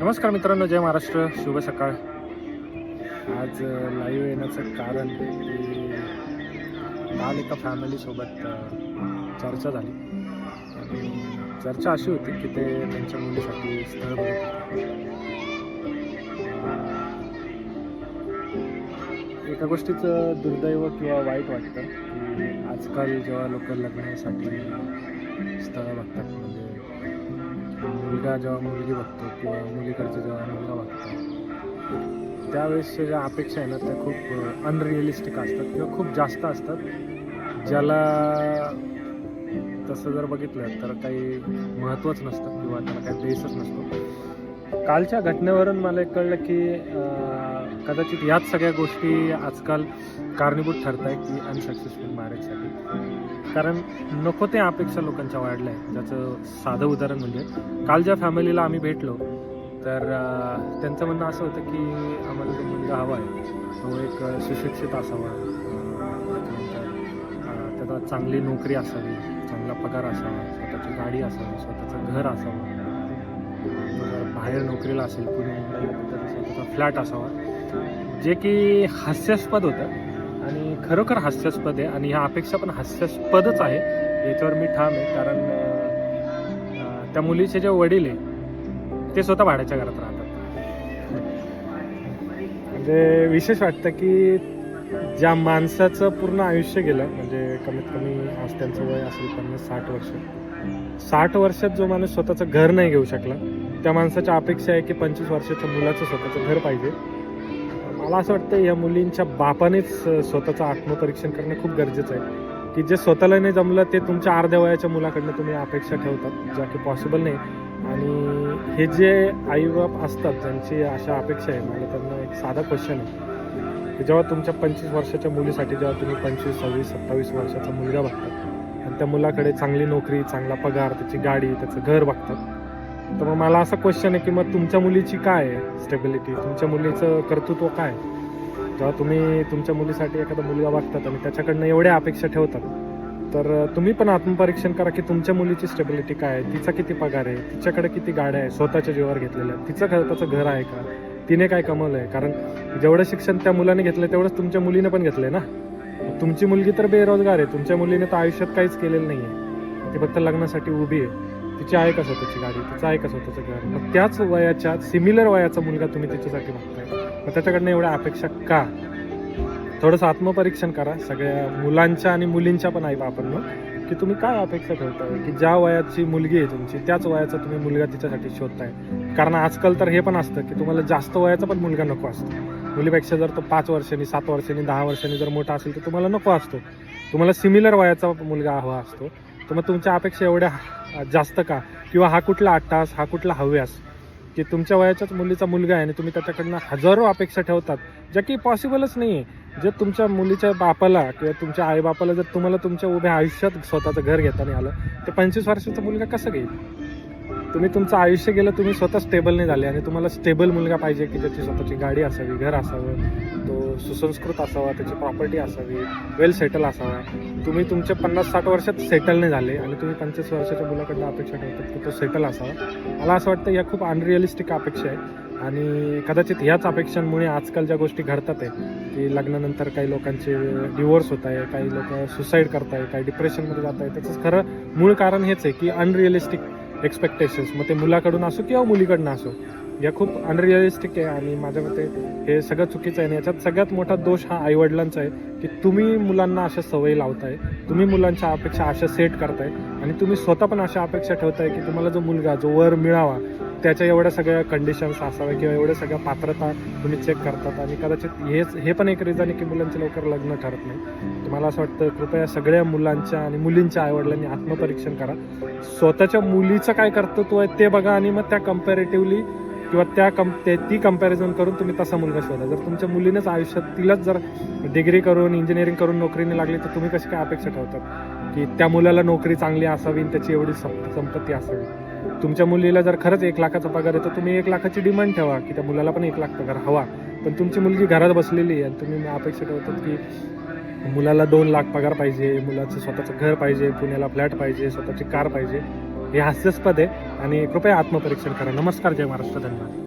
नमस्कार मित्रांनो जय महाराष्ट्र. शुभ सकाळ. आज लाईव्ह येण्याचं कारण काल एका फॅमिलीसोबत चर्चा झाली. आणि चर्चा अशी होती की ते त्यांच्या मुलीसाठी स्थळ बघत एका गोष्टीचं दुर्दैव किंवा वाईट वाटतं की आजकाल जेव्हा लोक लग्नासाठी स्थळं बघतात म्हणजे मुलगा जेव्हा मुलगी बघतो किंवा मुलीकडचं जेव्हा मुलगा बघतो त्यावेळेसच्या ज्या अपेक्षा आहे ना त्या खूप अनरिअलिस्टिक असतात किंवा खूप जास्त असतात. ज्याला तसं जर बघितलं तर काही महत्त्वच नसतं किंवा त्याला काही बेसच नसतो. कालच्या घटनेवरून मला एक कळलं की कदाचित याच सगळ्या गोष्टी आजकाल कारणीभूत ठरत आहे की अनसक्सेसफुल मॅरेजसाठी कारण नको ते अपेक्षा लोकांच्या वाढल्या आहेत. ज्याचं साधं उदाहरण म्हणजे काल ज्या फॅमिलीला आम्ही भेटलो तर त्यांचं म्हणणं असं होतं की आम्हाला जो मुलगा हवा आहे. तो एक सुशिक्षित असावा. अं, त्याच्यानंतर त्याला चांगली नोकरी असावी चांगला पगार असावा स्वतःची गाडी असावी स्वतःचं घर असावं. जर बाहेर नोकरीला असेल पुणे स्वतःचा फ्लॅट असावा. जे की हास्यास्पद होतं. आणि खरोखर हास्यास्पद आहे आणि ह्या अपेक्षा पण हास्यास्पदच आहे. याच्यावर मी ठाम आहे कारण त्या मुलीचे जे वडील आहे ते स्वतः भाड्याच्या घरात राहतात. म्हणजे विशेष वाटतं की ज्या माणसाचं पूर्ण आयुष्य गेलं म्हणजे कमीत कमी आज त्यांचं वय असेल पन्नास साठ वर्ष. साठ वर्षात जो माणूस स्वतःचं घर नाही घेऊ शकला त्या माणसाच्या अपेक्षा आहे की पंचवीस वर्षाच्या मुलाचं स्वतःचं घर पाहिजे. मला असं वाटतं या मुलींच्या बापानेच स्वतःचं आत्मपरीक्षण करणं खूप गरजेचं आहे. की जे स्वतःला नाही जमलं ते तुमच्या अर्ध्या वयाच्या मुलाकडनं तुम्ही अपेक्षा ठेवतात ज्या की पॉसिबल नाही. आणि हे जे आईबाप असतात ज्यांची अशा अपेक्षा आहे मला त्यांना एक साधा क्वेश्चन आहे की जेव्हा तुमच्या पंचवीस वर्षाच्या मुलीसाठी जेव्हा तुम्ही पंचवीस सव्वीस सत्तावीस वर्षाचा मुलगा बघतात आणि त्या मुलाकडे चांगली नोकरी चांगला पगार त्याची गाडी त्याचं घर बघतात तर मग मला असा क्वेश्चन आहे की मग तुमच्या मुलीची काय आहे स्टेबिलिटी तुमच्या मुलीचं कर्तृत्व काय जेव्हा तुम्ही तुमच्या मुलीसाठी एखादा मुलगा वागतात आणि त्याच्याकडनं एवढ्या अपेक्षा ठेवतात तर तुम्ही पण आत्मपरीक्षण करा की तुमच्या मुलीची स्टेबिलिटी काय आहे? तिचा किती पगार आहे? तिच्याकडे किती गाड्या आहे? स्वतःच्या जीवावर घेतलेल्या तिचं तिचं त्याचं घर आहे का? तिने काय कमवलं आहे कारण जेवढं शिक्षण त्या मुलाने घेतलं तेवढंच तुमच्या मुलीने पण घेतलंय ना? तुमची मुलगी तर बेरोजगार आहे. तुमच्या मुलीने तर आयुष्यात काहीच केलेलं नाही आहे ती फक्त लग्नासाठी उभी आहे. तिची आहे का स्वतःची गाडी तिचं आहे का स्वतःचं घर. मग त्याच वयाच्या सिमिलर वयाचा मुलगा तुम्ही तिच्यासाठी बघताय. मग त्याच्याकडनं एवढ्या अपेक्षा का? थोडंसं आत्मपरीक्षण करा. सगळ्या मुलांच्या आणि मुलींच्या पण आई बापांनो. की तुम्ही काय अपेक्षा ठेवताय? की ज्या वयाची मुलगी आहे तुमची त्याच वयाचा तुम्ही मुलगा तिच्यासाठी शोधताय. कारण आजकाल तर हे पण असतं की तुम्हाला जास्त वयाचा पण मुलगा नको असतो. मुलीपेक्षा जर तो पाच वर्षांनी सात वर्षांनी दहा वर्षांनी जर मोठा असेल तर तुम्हाला नको असतो. तुम्हाला सिमिलर वयाचा मुलगा हवा असतो. तर मग तुमच्या अपेक्षा एवढ्या जास्त का? किंवा हा कुठला अट्टास हा कुठला हव्यास? की तुमच्या वयाच्याच मुलीचा मुलगा आहे आणि तुम्ही त्याच्याकडनं हजारो अपेक्षा ठेवतात ज्या की पॉसिबलच नाही आहे जर तुमच्या मुलीच्या बापाला किंवा तुमच्या आईबापाला जर तुम्हाला तुमच्या उभ्या आयुष्यात स्वतःचं घर घेताना आलं तर पंचवीस वर्षाचा मुलगा कसं घेईल? तुम्ही तुमचं आयुष्य गेलं तुम्ही स्वतः स्टेबल नाही झाले आणि तुम्हाला स्टेबल मुलगा पाहिजे की ज्याची स्वतःची गाडी असावी घर असावं तो सुसंस्कृत असावा त्याची प्रॉपर्टी असावी वेल सेटल असावा. तुम्ही तुमच्या पन्नास साठ वर्षात सेटल नाही झाले आणि तुम्ही पंचवीस वर्षाच्या मुलाकडनं अपेक्षा ठेवतात की तो सेटल असावा. मला असं वाटतं या खूप अनरिअलिस्टिक अपेक्षा आहे आणि कदाचित ह्याच अपेक्षांमुळे आजकाल ज्या गोष्टी घडतात आहे की लग्नानंतर काही लोकांचे डिवोर्स होत आहे काही लोक सुसाईड करत आहे काही डिप्रेशनमध्ये जात आहे त्याचं खरं मूळ कारण हेच आहे की अनरिअलिस्टिक एक्सपेक्टेशन्स मग ते मुलाकडून असो किंवा मुलीकडनं असो या खूप अनरिअलिस्टिक आहे आणि माझ्या मते हे सगळं चुकीचं आहे. आणि याच्यात सगळ्यात मोठा दोष हा आईवडिलांचा आहे की तुम्ही मुलांना अशा सवयी लावताय तुम्ही मुलांच्या अपेक्षा अशा सेट करताय आणि तुम्ही स्वतः पण अशा अपेक्षा ठेवताय की तुम्हाला जो मुलगा जो वर मिळावा त्याच्या एवढ्या सगळ्या कंडिशन्स असाव्या किंवा एवढ्या सगळ्या पात्रता तुम्ही चेक करतात. आणि कदाचित हेच हे पण एक रिझन आहे की मुलांचे लवकर लग्न ठरत नाही. तर मला असं वाटतं कृपया सगळ्या मुलांच्या आणि मुलींच्या आईवडिलांनी आत्मपरीक्षण करा. स्वतःच्या मुलीचं काय कर्तृत्व आहे ते बघा आणि मग त्या कम्पॅरेटिव्हली किंवा त्या कम ते ती कंपॅरिझन करून तुम्ही तसा मुलगा शोधा. जर तुमच्या मुलीनेच आयुष्यात तिलाच जर डिग्री करून इंजिनिअरिंग करून नोकरीने लागली तर तुम्ही कशी काय अपेक्षा ठेवतात? की त्या मुलाला नोकरी चांगली असावी आणि त्याची एवढी संप संपत्ती असावी? तुमच्या मुलीला जर खरंच एक लाखाचा पगार आहे तर तुम्ही एक लाखाची डिमांड ठेवा की त्या मुलाला पण एक लाख पगार हवा. पण तुमची मुलगी घरात बसलेली आहे आणि तुम्ही अपेक्षा ठेवतात की मुलाला दोन लाख पगार पाहिजे मुलाचं स्वतःचं घर पाहिजे पुण्याला फ्लॅट पाहिजे स्वतःची कार पाहिजे हे हास्यास्पद आहे. आणि कृपया आत्मपरीक्षण करा. नमस्कार जय महाराष्ट्र धन्यवाद.